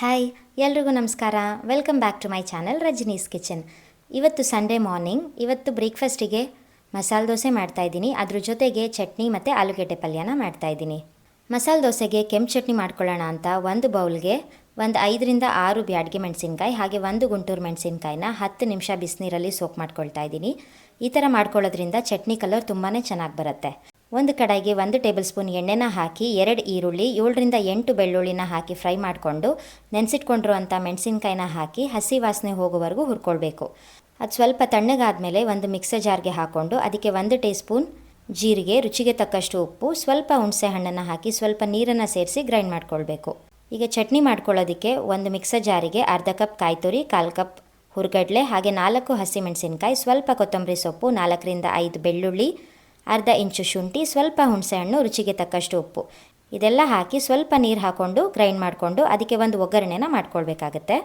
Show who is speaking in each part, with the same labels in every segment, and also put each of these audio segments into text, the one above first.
Speaker 1: Hi ಎಲ್ರಿಗೂ ನಮಸ್ಕಾರ. Welcome back to my channel Rajani's kitchen ಇವತ್ತು ಸಂಡೇ ಮಾರ್ನಿಂಗ್ ಇವತ್ತು ಬ್ರೇಕ್ಫಾಸ್ಟಿಗೆ ಮಸಾಲೆ ದೋಸೆ ಮಾಡ್ತಾಯಿದ್ದೀನಿ ಅದ್ರ ಜೊತೆಗೆ ಚಟ್ನಿ ಮತ್ತು ಆಲೂಗೆಡ್ಡೆ ಪಲ್ಯನ ಮಾಡ್ತಾಯಿದ್ದೀನಿ ಮಸಾಲೆ ದೋಸೆಗೆ ಕೆಂಪು ಚಟ್ನಿ ಮಾಡ್ಕೊಳ್ಳೋಣ ಅಂತ ಒಂದು ಬೌಲ್ಗೆ ಒಂದು ಐದರಿಂದ ಆರು ಬ್ಯಾಡ್ಗೆ ಮೆಣಸಿನ್ಕಾಯಿ, ಹಾಗೆ ಒಂದು ಗುಂಟೂರು ಮೆಣಸಿನ್ಕಾಯಿನ ಹತ್ತು ನಿಮಿಷ ಬಿಸಿನೀರಲ್ಲಿ ಸೋಕ್ ಮಾಡ್ಕೊಳ್ತಾ ಇದ್ದೀನಿ. ಈ ಥರ ಮಾಡ್ಕೊಳ್ಳೋದ್ರಿಂದ ಚಟ್ನಿ ಕಲರ್ ತುಂಬಾ ಚೆನ್ನಾಗಿ ಬರುತ್ತೆ. ಒಂದು ಕಡಾಯಿಗೆ ಒಂದು ಟೇಬಲ್ ಸ್ಪೂನ್ ಎಣ್ಣೆನ ಹಾಕಿ ಎರಡು ಈರುಳ್ಳಿ, ಏಳರಿಂದ ಎಂಟು ಬೆಳ್ಳುಳ್ಳಿನ ಹಾಕಿ ಫ್ರೈ ಮಾಡಿಕೊಂಡು ನೆನೆಸಿಟ್ಕೊಂಡಿರುವಂಥ ಮೆಣಸಿನ್ಕಾಯಿನ ಹಾಕಿ ಹಸಿ ವಾಸನೆ ಹೋಗೋವರೆಗೂ ಹುರ್ಕೊಳ್ಬೇಕು. ಅದು ಸ್ವಲ್ಪ ತಣ್ಣಗಾದಮೇಲೆ ಒಂದು ಮಿಕ್ಸರ್ ಜಾರ್ಗೆ ಹಾಕ್ಕೊಂಡು ಅದಕ್ಕೆ ಒಂದು ಟೀ ಸ್ಪೂನ್ ಜೀರಿಗೆ, ರುಚಿಗೆ ತಕ್ಕಷ್ಟು ಉಪ್ಪು, ಸ್ವಲ್ಪ ಹುಣಸೆ ಹಣ್ಣನ್ನು ಹಾಕಿ ಸ್ವಲ್ಪ ನೀರನ್ನು ಸೇರಿಸಿ ಗ್ರೈಂಡ್ ಮಾಡ್ಕೊಳ್ಬೇಕು. ಈಗ ಚಟ್ನಿ ಮಾಡ್ಕೊಳ್ಳೋದಕ್ಕೆ ಒಂದು ಮಿಕ್ಸರ್ ಜಾರಿಗೆ ಅರ್ಧ ಕಪ್ ಕಾಯಿ ತುರಿ, ಕಾಲು ಕಪ್ ಹುರ್ಗಡ್ಲೆ, ಹಾಗೆ ನಾಲ್ಕು ಹಸಿಮೆಣಸಿನ್ಕಾಯಿ ಸ್ವಲ್ಪ ಕೊತ್ತಂಬರಿ ಸೊಪ್ಪು, ನಾಲ್ಕರಿಂದ ಐದು ಬೆಳ್ಳುಳ್ಳಿ ಅರ್ಧ ಇಂಚು ಶುಂಠಿ, ಸ್ವಲ್ಪ ಹುಣಸೆಹಣ್ಣು, ರುಚಿಗೆ ತಕ್ಕಷ್ಟು ಉಪ್ಪು. ಇದೆಲ್ಲ ಹಾಕಿ ಸ್ವಲ್ಪ ನೀರು ಹಾಕ್ಕೊಂಡು ಗ್ರೈಂಡ್ ಮಾಡಿಕೊಂಡು ಅದಕ್ಕೆ ಒಂದು ಒಗ್ಗರಣೆನ ಮಾಡ್ಕೊಳ್ಬೇಕಾಗತ್ತೆ.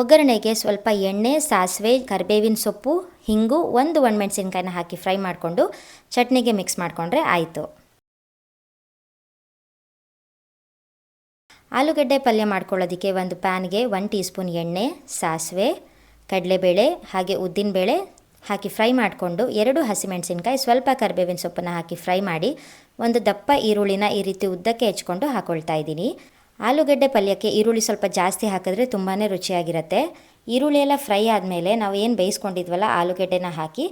Speaker 1: ಒಗ್ಗರಣೆಗೆ ಸ್ವಲ್ಪ ಎಣ್ಣೆ, ಸಾಸಿವೆ, ಕರಿಬೇವಿನ ಸೊಪ್ಪು, ಹಿಂಗು ಒಂದು ಒಣಮೆಣಸಿನ್ಕಾಯಿನ ಹಾಕಿ ಫ್ರೈ ಮಾಡಿಕೊಂಡು ಚಟ್ನಿಗೆ ಮಿಕ್ಸ್ ಮಾಡಿಕೊಂಡ್ರೆ ಆಯಿತು. ಆಲೂಗಡ್ಡೆ ಪಲ್ಯ ಮಾಡ್ಕೊಳ್ಳೋದಕ್ಕೆ ಒಂದು ಪ್ಯಾನ್ಗೆ ಒನ್ ಟೀ ಸ್ಪೂನ್ ಎಣ್ಣೆ, ಸಾಸಿವೆ, ಕಡಲೆಬೇಳೆ, ಹಾಗೆ ಉದ್ದಿನಬೇಳೆ ಹಾಕಿ ಫ್ರೈ ಮಾಡಿಕೊಂಡು ಎರಡು ಹಸಿಮೆಣಸಿನ್ಕಾಯಿ, ಸ್ವಲ್ಪ ಕರಿಬೇವಿನ ಸೊಪ್ಪನ್ನು ಹಾಕಿ ಫ್ರೈ ಮಾಡಿ ಒಂದು ದಪ್ಪ ಈರುಳ್ಳಿನ ಈ ರೀತಿ ಉದ್ದಕ್ಕೆ ಹೆಚ್ಕೊಂಡು ಹಾಕೊಳ್ತಾ ಇದ್ದೀನಿ. ಆಲೂಗಡ್ಡೆ ಪಲ್ಯಕ್ಕೆ ಈರುಳ್ಳಿ ಸ್ವಲ್ಪ ಜಾಸ್ತಿ ಹಾಕಿದ್ರೆ ತುಂಬಾ ರುಚಿಯಾಗಿರುತ್ತೆ. ಈರುಳ್ಳಿ ಎಲ್ಲ ಫ್ರೈ ಆದಮೇಲೆ ನಾವು ಏನು ಬೇಯಿಸ್ಕೊಂಡಿದ್ವಲ್ಲ ಆಲೂಗಡ್ಡೆನ ಹಾಕಿ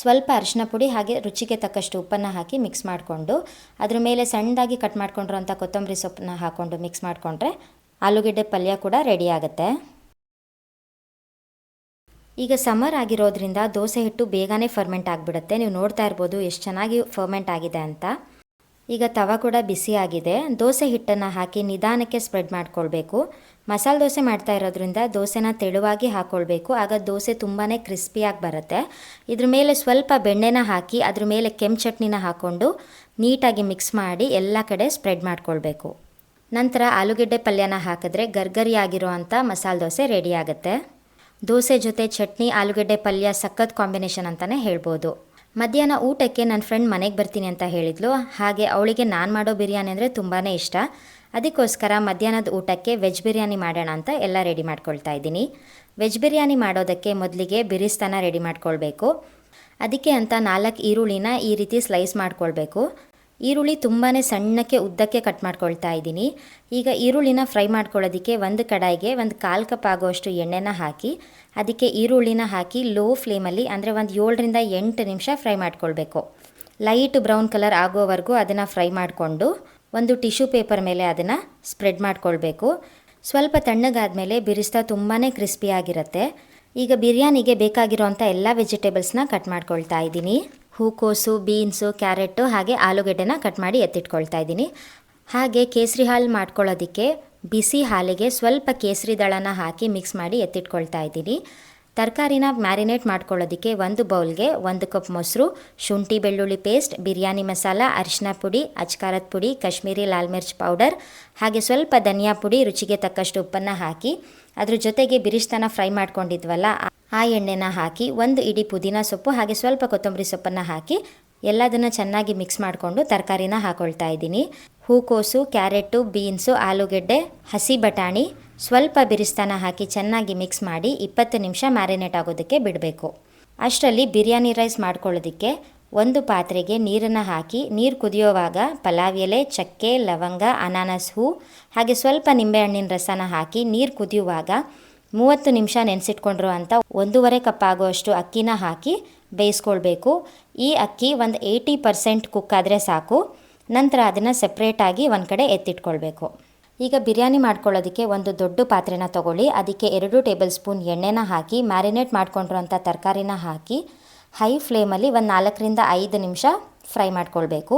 Speaker 1: ಸ್ವಲ್ಪ ಅರಿಶಿನ ಪುಡಿ ಹಾಗೆ ರುಚಿಗೆ ತಕ್ಕಷ್ಟು ಉಪ್ಪನ್ನು ಹಾಕಿ ಮಿಕ್ಸ್ ಮಾಡಿಕೊಂಡು, ಅದ್ರ ಮೇಲೆ ಸಣ್ಣದಾಗಿ ಕಟ್ ಮಾಡ್ಕೊಂಡಿರೋಂಥ ಕೊತ್ತಂಬರಿ ಸೊಪ್ಪನ್ನ ಹಾಕ್ಕೊಂಡು ಮಿಕ್ಸ್ ಮಾಡಿಕೊಂಡ್ರೆ ಆಲೂಗಡ್ಡೆ ಪಲ್ಯ ಕೂಡ ರೆಡಿ ಆಗುತ್ತೆ. ಈಗ ಸಮ್ಮರ್ ಆಗಿರೋದ್ರಿಂದ ದೋಸೆ ಹಿಟ್ಟು ಬೇಗನೆ ಫರ್ಮೆಂಟ್ ಆಗಿಬಿಡುತ್ತೆ. ನೀವು ನೋಡ್ತಾ ಇರ್ಬೋದು ಎಷ್ಟು ಚೆನ್ನಾಗಿ ಫರ್ಮೆಂಟ್ ಆಗಿದೆ ಅಂತ. ಈಗ ತವ ಕೂಡ ಬಿಸಿ ಆಗಿದೆ. ದೋಸೆ ಹಿಟ್ಟನ್ನು ಹಾಕಿ ನಿಧಾನಕ್ಕೆ ಸ್ಪ್ರೆಡ್ ಮಾಡ್ಕೊಳ್ಬೇಕು. ಮಸಾಲೆ ದೋಸೆ ಮಾಡ್ತಾ ಇರೋದ್ರಿಂದ ದೋಸೆನ ತೆಳುವಾಗಿ ಹಾಕ್ಕೊಳ್ಬೇಕು ಆಗ ದೋಸೆ ತುಂಬಾ ಕ್ರಿಸ್ಪಿಯಾಗಿ ಬರುತ್ತೆ. ಇದ್ರ ಮೇಲೆ ಸ್ವಲ್ಪ ಬೆಣ್ಣೆನ ಹಾಕಿ ಅದ್ರ ಮೇಲೆ ಕೆಂಪು ಚಟ್ನಿನ ಹಾಕ್ಕೊಂಡು ನೀಟಾಗಿ ಮಿಕ್ಸ್ ಮಾಡಿ ಎಲ್ಲ ಕಡೆ ಸ್ಪ್ರೆಡ್ ಮಾಡ್ಕೊಳ್ಬೇಕು. ನಂತರ ಆಲೂಗೆಡ್ಡೆ ಪಲ್ಯನ ಹಾಕಿದ್ರೆ ಗರ್ಗರಿ ಆಗಿರೋ ಅಂಥ ಮಸಾಲೆ ದೋಸೆ ರೆಡಿ ಆಗುತ್ತೆ. ದೋಸೆ ಜೊತೆ ಚಟ್ನಿ, ಆಲೂಗಡ್ಡೆ ಪಲ್ಯ, ಸಖತ್ ಕಾಂಬಿನೇಷನ್ ಅಂತಲೇ ಹೇಳ್ಬೋದು. ಮಧ್ಯಾಹ್ನ ಊಟಕ್ಕೆ ನನ್ನ ಫ್ರೆಂಡ್ ಮನೆಗೆ ಬರ್ತೀನಿ ಅಂತ ಹೇಳಿದ್ಲು. ಹಾಗೆ ಅವಳಿಗೆ ನಾನು ಮಾಡೋ ಬಿರಿಯಾನಿ ಅಂದರೆ ತುಂಬಾ ಇಷ್ಟ. ಅದಕ್ಕೋಸ್ಕರ ಮಧ್ಯಾಹ್ನದ ಊಟಕ್ಕೆ ವೆಜ್ ಬಿರಿಯಾನಿ ಮಾಡೋಣ ಅಂತ ಎಲ್ಲ ರೆಡಿ ಮಾಡ್ಕೊಳ್ತಾ ಇದ್ದೀನಿ. ವೆಜ್ ಬಿರಿಯಾನಿ ಮಾಡೋದಕ್ಕೆ ಮೊದಲಿಗೆ ಬಿರಿಸ್ತಾನ ರೆಡಿ ಮಾಡ್ಕೊಳ್ಬೇಕು. ಅದಕ್ಕೆ ಅಂತ ನಾಲ್ಕು ಈರುಳ್ಳಿನ ಈ ರೀತಿ ಸ್ಲೈಸ್ ಮಾಡ್ಕೊಳ್ಬೇಕು. ಈರುಳ್ಳಿ ತುಂಬಾ ಸಣ್ಣಕ್ಕೆ ಉದ್ದಕ್ಕೆ ಕಟ್ ಮಾಡ್ಕೊಳ್ತಾ ಇದ್ದೀನಿ. ಈಗ ಈರುಳ್ಳಿನ ಫ್ರೈ ಮಾಡ್ಕೊಳ್ಳೋದಕ್ಕೆ ಒಂದು ಕಡಾಯಿಗೆ ಒಂದು ಕಾಲು ಕಪ್ ಆಗುವಷ್ಟು ಎಣ್ಣೆನ ಹಾಕಿ, ಅದಕ್ಕೆ ಈರುಳ್ಳಿನ ಹಾಕಿ ಲೋ ಫ್ಲೇಮಲ್ಲಿ ಅಂದರೆ ಒಂದು ಏಳರಿಂದ ಎಂಟು ನಿಮಿಷ ಫ್ರೈ ಮಾಡ್ಕೊಳ್ಬೇಕು. ಲೈಟ್ ಬ್ರೌನ್ ಕಲರ್ ಆಗೋವರೆಗೂ ಅದನ್ನು ಫ್ರೈ ಮಾಡಿಕೊಂಡು, ಒಂದು ಟಿಶ್ಯೂ ಪೇಪರ್ ಮೇಲೆ ಅದನ್ನು ಸ್ಪ್ರೆಡ್ ಮಾಡಿಕೊಳ್ಬೇಕು. ಸ್ವಲ್ಪ ತಣ್ಣಗಾದಮೇಲೆ ಬಿರಿಸ್ತಾ ತುಂಬಾ ಕ್ರಿಸ್ಪಿಯಾಗಿರುತ್ತೆ ಈಗ ಬಿರಿಯಾನಿಗೆ ಬೇಕಾಗಿರುವಂಥ ಎಲ್ಲ ವೆಜಿಟೇಬಲ್ಸ್ನ ಕಟ್ ಮಾಡ್ಕೊಳ್ತಾ ಇದ್ದೀನಿ. ಹೂಕೋಸು, ಬೀನ್ಸು ಕ್ಯಾರೆಟು ಹಾಗೆ ಆಲೂಗಡ್ಡೆನ ಕಟ್ ಮಾಡಿ ಎತ್ತಿಟ್ಕೊಳ್ತಾ ಇದ್ದೀನಿ. ಹಾಗೆ ಕೇಸರಿ ಹಾಲು ಮಾಡ್ಕೊಳ್ಳೋದಕ್ಕೆ ಬಿಸಿ ಹಾಲಿಗೆ ಸ್ವಲ್ಪ ಕೇಸರಿ ದಳನ ಹಾಕಿ ಮಿಕ್ಸ್ ಮಾಡಿ ಎತ್ತಿಟ್ಕೊಳ್ತಾ ಇದ್ದೀನಿ. ತರಕಾರಿನ ಮ್ಯಾರಿನೇಟ್ ಮಾಡ್ಕೊಳ್ಳೋದಕ್ಕೆ ಒಂದು ಬೌಲ್ಗೆ ಒಂದು ಕಪ್ ಮೊಸರು, ಶುಂಠಿ ಬೆಳ್ಳುಳ್ಳಿ ಪೇಸ್ಟ್, ಬಿರಿಯಾನಿ ಮಸಾಲ, ಅರಿಶಿನ ಪುಡಿ ಅಚ್ಕಾರದ ಪುಡಿ, ಕಾಶ್ಮೀರಿ ಲಾಲ್ ಮಿರ್ಚ್ ಪೌಡರ್, ಹಾಗೆ ಸ್ವಲ್ಪ ಧನಿಯಾ ಪುಡಿ ರುಚಿಗೆ ತಕ್ಕಷ್ಟು ಉಪ್ಪನ್ನು ಹಾಕಿ, ಅದ್ರ ಜೊತೆಗೆ ಬಿರಿಸ್ತನ ಫ್ರೈ ಮಾಡ್ಕೊಂಡಿದ್ವಲ್ಲ ಆ ಎಣ್ಣೆನ ಹಾಕಿ ಒಂದು ಇಡೀ ಪುದೀನ ಸೊಪ್ಪು ಹಾಗೆ ಸ್ವಲ್ಪ ಕೊತ್ತಂಬರಿ ಸೊಪ್ಪನ್ನು ಹಾಕಿ ಎಲ್ಲದನ್ನು ಚೆನ್ನಾಗಿ ಮಿಕ್ಸ್ ಮಾಡಿಕೊಂಡು ತರಕಾರಿನ ಹಾಕೊಳ್ತಾ ಇದ್ದೀನಿ. ಹೂಕೋಸು ಕ್ಯಾರೆಟು ಬೀನ್ಸು, ಆಲೂಗೆಡ್ಡೆ, ಹಸಿ ಬಟಾಣಿ ಸ್ವಲ್ಪ ಬಿರಿಸ್ತಾನ ಹಾಕಿ ಚೆನ್ನಾಗಿ ಮಿಕ್ಸ್ ಮಾಡಿ ಇಪ್ಪತ್ತು ನಿಮಿಷ ಮ್ಯಾರಿನೇಟ್ ಆಗೋದಕ್ಕೆ ಬಿಡಬೇಕು. ಅಷ್ಟರಲ್ಲಿ ಬಿರಿಯಾನಿ ರೈಸ್ ಮಾಡ್ಕೊಳ್ಳೋದಕ್ಕೆ ಒಂದು ಪಾತ್ರೆಗೆ ನೀರನ್ನು ಹಾಕಿ ನೀರು ಕುದಿಯೋವಾಗ ಪಲಾವ್ ಎಲೆ, ಚಕ್ಕೆ, ಲವಂಗ, ಅನಾನಸ್, ಹೂ ಹಾಗೆ ಸ್ವಲ್ಪ ನಿಂಬೆಹಣ್ಣಿನ ರಸನ ಹಾಕಿ ನೀರು ಕುದಿಯುವಾಗ ಮೂವತ್ತು ನಿಮಿಷ ನೆನೆಸಿಟ್ಕೊಂಡ್ರು ಅಂತ ಒಂದೂವರೆ ಕಪ್ ಆಗುವಷ್ಟು ಅಕ್ಕಿನ ಹಾಕಿ ಬೇಯಿಸ್ಕೊಳ್ಬೇಕು. ಈ ಅಕ್ಕಿ ಒಂದು ಏಯ್ಟಿ ಪರ್ಸೆಂಟ್ ಕುಕ್ ಆದರೆ ಸಾಕು. ನಂತರ ಅದನ್ನು ಸಪ್ರೇಟಾಗಿ ಒಂದು ಕಡೆ ಎತ್ತಿಟ್ಕೊಳ್ಬೇಕು. ಈಗ ಬಿರಿಯಾನಿ ಮಾಡ್ಕೊಳ್ಳೋದಕ್ಕೆ ಒಂದು ದೊಡ್ಡ ಪಾತ್ರೆನ ತಗೊಳ್ಳಿ. ಅದಕ್ಕೆ ಎರಡು ಟೇಬಲ್ ಸ್ಪೂನ್ ಎಣ್ಣೆನ ಹಾಕಿ, ಮ್ಯಾರಿನೇಟ್ ಮಾಡ್ಕೊಂಡಿರೋಂಥ ತರಕಾರಿನ ಹಾಕಿ, ಹೈ ಫ್ಲೇಮಲ್ಲಿ ಒಂದು ನಾಲ್ಕರಿಂದ ಐದು ನಿಮಿಷ ಫ್ರೈ ಮಾಡ್ಕೊಳ್ಬೇಕು.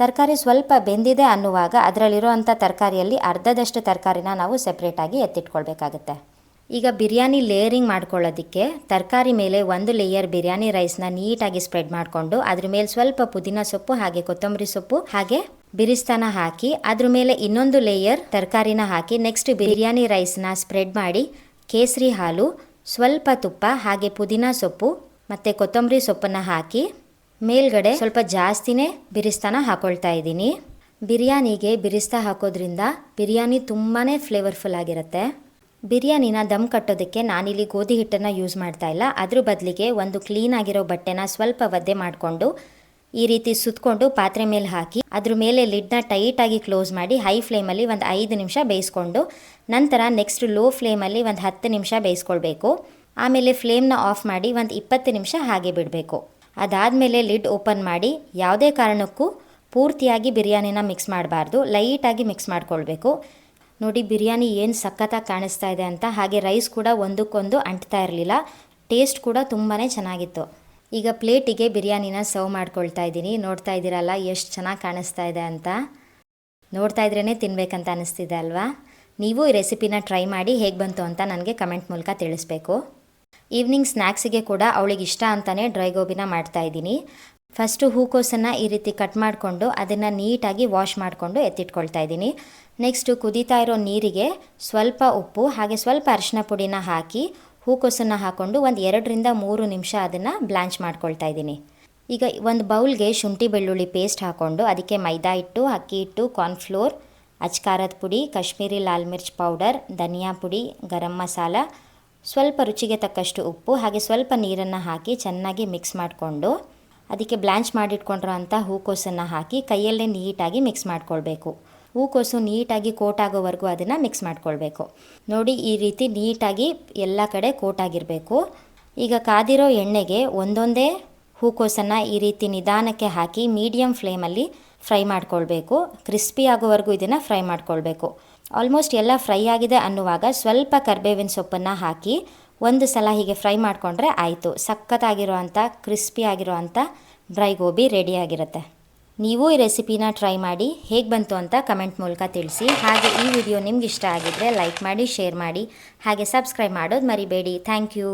Speaker 1: ತರಕಾರಿ ಸ್ವಲ್ಪ ಬೆಂದಿದೆ ಅನ್ನುವಾಗ ಅದರಲ್ಲಿರೋ ಅಂಥ ತರಕಾರಿಯಲ್ಲಿ ಅರ್ಧದಷ್ಟು ತರಕಾರಿನ ನಾವು ಸೆಪ್ರೇಟಾಗಿ ಎತ್ತಿಟ್ಕೊಳ್ಬೇಕಾಗತ್ತೆ. ಈಗ ಬಿರಿಯಾನಿ ಲೇಯರಿಂಗ್ ಮಾಡ್ಕೊಳ್ಳೋದಕ್ಕೆ ತರಕಾರಿ ಮೇಲೆ ಒಂದು ಲೇಯರ್ ಬಿರಿಯಾನಿ ರೈಸ್ನ ನೀಟಾಗಿ ಸ್ಪ್ರೆಡ್ ಮಾಡಿಕೊಂಡು ಅದ್ರ ಮೇಲೆ ಸ್ವಲ್ಪ ಪುದೀನ ಸೊಪ್ಪು ಹಾಗೆ ಕೊತ್ತಂಬರಿ ಸೊಪ್ಪು ಹಾಗೆ ಬಿರಿಸ್ತಾನ ಹಾಕಿ ಅದ್ರ ಮೇಲೆ ಇನ್ನೊಂದು ಲೇಯರ್ ತರಕಾರಿನ ಹಾಕಿ ನೆಕ್ಸ್ಟ್ ಬಿರಿಯಾನಿ ರೈಸ್ನ ಸ್ಪ್ರೆಡ್ ಮಾಡಿ ಕೇಸರಿ ಹಾಲು, ಸ್ವಲ್ಪ ತುಪ್ಪ ಹಾಗೆ ಪುದೀನ ಸೊಪ್ಪು ಮತ್ತು ಕೊತ್ತಂಬರಿ ಸೊಪ್ಪನ್ನು ಹಾಕಿ ಮೇಲ್ಗಡೆ ಸ್ವಲ್ಪ ಜಾಸ್ತಿನೇ ಬಿರಿಸ್ತಾನ ಹಾಕೊಳ್ತಾ ಇದ್ದೀನಿ. ಬಿರಿಯಾನಿಗೆ ಬಿರಿಸ್ತಾ ಹಾಕೋದ್ರಿಂದ ಬಿರಿಯಾನಿ ತುಂಬಾ ಫ್ಲೇವರ್ಫುಲ್ ಆಗಿರುತ್ತೆ. ಬಿರಿಯಾನಿನ ದಮ್ ಕಟ್ಟೋದಕ್ಕೆ ನಾನಿಲ್ಲಿ ಗೋಧಿ ಹಿಟ್ಟನ್ನು ಯೂಸ್ ಮಾಡ್ತಾ ಇಲ್ಲ. ಅದ್ರ ಬದಲಿಗೆ ಒಂದು ಕ್ಲೀನ್ ಆಗಿರೋ ಬಟ್ಟೆನ ಸ್ವಲ್ಪ ಒದ್ದೆ ಮಾಡಿಕೊಂಡು ಈ ರೀತಿ ಸುತ್ತಕೊಂಡು ಪಾತ್ರೆ ಮೇಲೆ ಹಾಕಿ, ಅದ್ರ ಮೇಲೆ ಲಿಡ್ನ ಟೈಟಾಗಿ ಕ್ಲೋಸ್ ಮಾಡಿ ಹೈ ಫ್ಲೇಮಲ್ಲಿ ಒಂದು ಐದು ನಿಮಿಷ ಬೇಯಿಸ್ಕೊಂಡು, ನಂತರ ನೆಕ್ಸ್ಟ್ ಲೋ ಫ್ಲೇಮಲ್ಲಿ ಒಂದು ಹತ್ತು ನಿಮಿಷ ಬೇಯಿಸ್ಕೊಳ್ಬೇಕು. ಆಮೇಲೆ ಫ್ಲೇಮ್ನ ಆಫ್ ಮಾಡಿ ಒಂದು ಇಪ್ಪತ್ತು ನಿಮಿಷ ಹಾಗೆ ಬಿಡಬೇಕು. ಅದಾದಮೇಲೆ ಲಿಡ್ ಓಪನ್ ಮಾಡಿ ಯಾವುದೇ ಕಾರಣಕ್ಕೂ ಪೂರ್ತಿಯಾಗಿ ಬಿರಿಯಾನಿನ ಮಿಕ್ಸ್ ಮಾಡಬಾರ್ದು. ಲೈಟಾಗಿ ಮಿಕ್ಸ್ ಮಾಡ್ಕೊಳ್ಬೇಕು. ನೋಡಿ, ಬಿರಿಯಾನಿ ಏನು ಸಖತ್ತಾಗಿ ಕಾಣಿಸ್ತಾ ಇದೆ ಅಂತ. ಹಾಗೆ ರೈಸ್ ಕೂಡ ಒಂದಕ್ಕೊಂದು ಅಂಟ್ತಾ ಇರಲಿಲ್ಲ. ಟೇಸ್ಟ್ ಕೂಡ ತುಂಬಾ ಚೆನ್ನಾಗಿತ್ತು. ಈಗ ಪ್ಲೇಟಿಗೆ ಬಿರಿಯಾನಿನ ಸರ್ವ್ ಮಾಡ್ಕೊಳ್ತಾ ಇದ್ದೀನಿ. ನೋಡ್ತಾ ಇದ್ದೀರಲ್ಲ, ಎಷ್ಟು ಚೆನ್ನಾಗಿ ಕಾಣಿಸ್ತಾ ಇದೆ ಅಂತ. ನೋಡ್ತಾ ಇದ್ರೇ ತಿನ್ಬೇಕಂತ ಅನಿಸ್ತಿದೆ ಅಲ್ವಾ? ನೀವು ಈ ರೆಸಿಪಿನ ಟ್ರೈ ಮಾಡಿ ಹೇಗೆ ಬಂತು ಅಂತ ನನಗೆ ಕಮೆಂಟ್ ಮೂಲಕ ತಿಳಿಸ್ಬೇಕು. ಈವ್ನಿಂಗ್ ಸ್ನ್ಯಾಕ್ಸಿಗೆ ಕೂಡ ಅವಳಿಗೆ ಇಷ್ಟ ಅಂತಲೇ ಡ್ರೈ ಗೋಬಿನ ಮಾಡ್ತಾ ಇದ್ದೀನಿ. ಫಸ್ಟು ಹೂಕೋಸನ್ನು ಈ ರೀತಿ ಕಟ್ ಮಾಡಿಕೊಂಡು ಅದನ್ನು ನೀಟಾಗಿ ವಾಶ್ ಮಾಡಿಕೊಂಡು ಎತ್ತಿಟ್ಕೊಳ್ತಾ ಇದ್ದೀನಿ. ನೆಕ್ಸ್ಟು ಕುದೀತಾ ಇರೋ ನೀರಿಗೆ ಸ್ವಲ್ಪ ಉಪ್ಪು, ಹಾಗೆ ಸ್ವಲ್ಪ ಅರಿಶಿನ ಪುಡಿನ ಹಾಕಿ ಹೂಕೋಸನ್ನು ಹಾಕ್ಕೊಂಡು ಒಂದು ಎರಡರಿಂದ ಮೂರು ನಿಮಿಷ ಅದನ್ನು ಬ್ಲಾಂಚ್ ಮಾಡ್ಕೊಳ್ತಾ ಇದ್ದೀನಿ. ಈಗ ಒಂದು ಬೌಲ್ಗೆ ಶುಂಠಿ ಬೆಳ್ಳುಳ್ಳಿ ಪೇಸ್ಟ್ ಹಾಕ್ಕೊಂಡು ಅದಕ್ಕೆ ಮೈದಾ ಹಿಟ್ಟು, ಅಕ್ಕಿ ಹಿಟ್ಟು ಕಾರ್ನ್ಫ್ಲೋರ್ ಅಚ್ಕಾರದ ಪುಡಿ, ಕಾಶ್ಮೀರಿ ಲಾಲ್ ಮಿರ್ಚ್ ಪೌಡರ್ ಧನಿಯಾ ಪುಡಿ, ಗರಂ ಮಸಾಲ, ಸ್ವಲ್ಪ ರುಚಿಗೆ ತಕ್ಕಷ್ಟು ಉಪ್ಪು, ಹಾಗೆ ಸ್ವಲ್ಪ ನೀರನ್ನು ಹಾಕಿ ಚೆನ್ನಾಗಿ ಮಿಕ್ಸ್ ಮಾಡಿಕೊಂಡು ಅದಕ್ಕೆ ಬ್ಲ್ಯಾಂಚ್ ಮಾಡಿಟ್ಕೊಂಡಿರೋ ಅಂಥ ಹೂಕೋಸನ್ನು ಹಾಕಿ ಕೈಯಲ್ಲೇ ನೀಟಾಗಿ ಮಿಕ್ಸ್ ಮಾಡ್ಕೊಳ್ಬೇಕು. ಹೂಕೋಸು ನೀಟಾಗಿ ಕೋಟ್ ಆಗೋವರೆಗೂ ಅದನ್ನು ಮಿಕ್ಸ್ ಮಾಡ್ಕೊಳ್ಬೇಕು. ನೋಡಿ, ಈ ರೀತಿ ನೀಟಾಗಿ ಎಲ್ಲ ಕಡೆ ಕೋಟ್ ಆಗಿರಬೇಕು ಈಗ ಕಾದಿರೋ ಎಣ್ಣೆಗೆ ಒಂದೊಂದೇ ಹೂಕೋಸನ್ನು ಈ ರೀತಿ ನಿಧಾನಕ್ಕೆ ಹಾಕಿ ಮೀಡಿಯಮ್ ಫ್ಲೇಮಲ್ಲಿ ಫ್ರೈ ಮಾಡ್ಕೊಳ್ಬೇಕು. ಕ್ರಿಸ್ಪಿ ಆಗೋವರೆಗೂ ಇದನ್ನು ಫ್ರೈ ಮಾಡ್ಕೊಳ್ಬೇಕು. ಆಲ್ಮೋಸ್ಟ್ ಎಲ್ಲ ಫ್ರೈ ಆಗಿದೆ ಅನ್ನುವಾಗ ಸ್ವಲ್ಪ ಕರ್ಬೇವಿನ ಸೊಪ್ಪನ್ನು ಹಾಕಿ ಒಂದು ಸಲ ಹೀಗೆ ಫ್ರೈ ಮಾಡಿಕೊಂಡ್ರೆ ಆಯಿತು. ಸಖತ್ತಾಗಿರೋ ಅಂಥ ಕ್ರಿಸ್ಪಿ ಆಗಿರೋ ಅಂಥ ಡ್ರೈ ಗೋಬಿ ರೆಡಿಯಾಗಿರುತ್ತೆ ನೀವು ಈ ರೆಸಿಪಿನ ಟ್ರೈ ಮಾಡಿ ಹೇಗೆ ಬಂತು ಅಂತ ಕಮೆಂಟ್ ಮೂಲಕ ತಿಳಿಸಿ. ಹಾಗೆ ಈ ವಿಡಿಯೋ ನಿಮ್ಗೆ ಇಷ್ಟ ಆಗಿದ್ದರೆ ಲೈಕ್ ಮಾಡಿ, ಶೇರ್ ಮಾಡಿ. ಹಾಗೆ ಸಬ್ಸ್ಕ್ರೈಬ್ ಮಾಡೋದು ಮರಿಬೇಡಿ. Thank you.